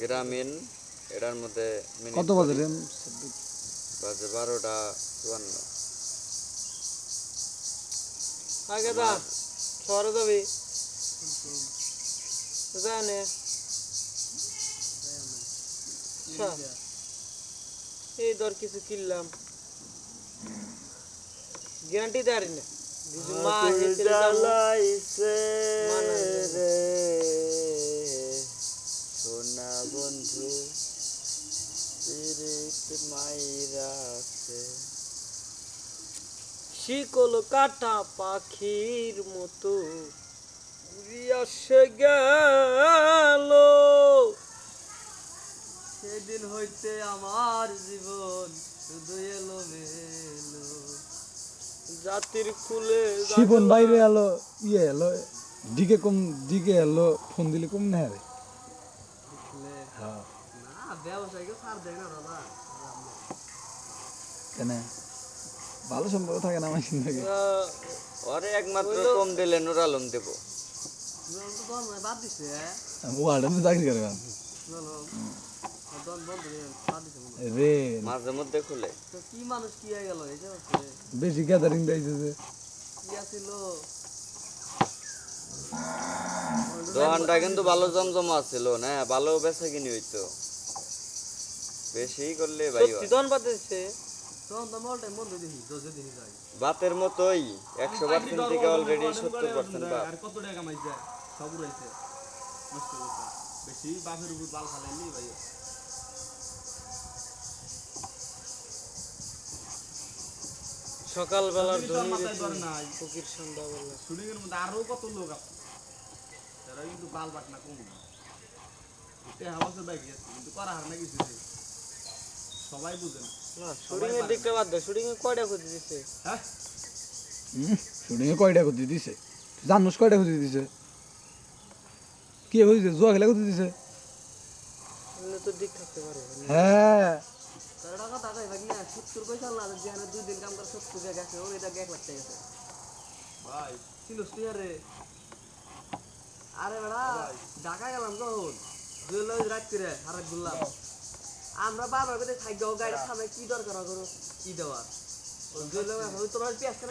গ্রামীণ এটার মধ্যে কত বাজে রে বাজে বারোটা চুয়ান্ন। আগে দা শহরে যাবি? জানে। এই ধর কিছু কিনলাম। গ্যারান্টি দেয় না। রে। শিকল কাটা পাখির মতো উড়িয়া সে গেল। সেদিন হইতে আমার জীবন শুধু এলো মেলো জাতির কুলে শিবন বাইরে এলো ইয়ে এলো দিকে কম দিকে এলো ফোন দিলে কম না রে হ্যাঁ। ব্যবসায়ীকে ছাড় দেয় না দাদা। কেন? ভালো সম্পর্ক থাকে না আমার সঙ্গে ওরে একমাত্র কম দিলে নুর আলম দেব। ও আডানে চাকরি করে রে। মাঝে মধ্যে খুলে। তো কি মানুষ কি হয়ে গেল এই যে বেশি গ্যাদারিং দিয়েছে যে। কি আছিল? দোকানটা কিন্তু ভালো জমজম আছিল না? ভালো বেচা কিনি হইতো। বেশি করলে ভাই দন যাই বাতের মতোই একশো পার্সেন্ট থেকে অলরেডি সত্তর পার্সেন্ট আর কত টাকা কামাইছে সব উড়াইছে। নষ্ট করছে। বেশি বাপের উপর বাল খালাইনি ভাই। সকালবেলার ধনী ফকির সন্ধ্যাবেলা। শুটিং এর মধ্যে আরও কত লোক আছে। তারা কিন্তু বাল বাট না। কম না টেহা বছর বাইকে আছে কিন্তু করা হার না কিছু। সবাই বুঝে না। শুটিং এর দিকটা বাদ দাও শুটিং এ কয়টা খুঁজে দিছে? হ্যাঁ? শুটিংয়ে কয়টা করতে দিছে? জানুস কয়টা খুঁজে দিছে? কে খুঁজছে জুয়া খেলা খুঁজে দিছে? তো দিক থাকতে পারে। হ্যাঁ। তার টাকা টাকাই ভাই না সত্তর পয়সা না যেখানে দুই দিন কাম করে সত্তর টাকা গেছে ওর এটা এক লাখ গেছে। ভাই। তুই আরে। আরে বেড়া ঢাকা গেলাম তখন জুয়েল রাত করে হারাত ঘুরলাম আমরা বাবার কাছে থাকব গাড়ি সামনে কি দরকার করো কি দেওয়ার? তোমার পেঁয়াজ কেন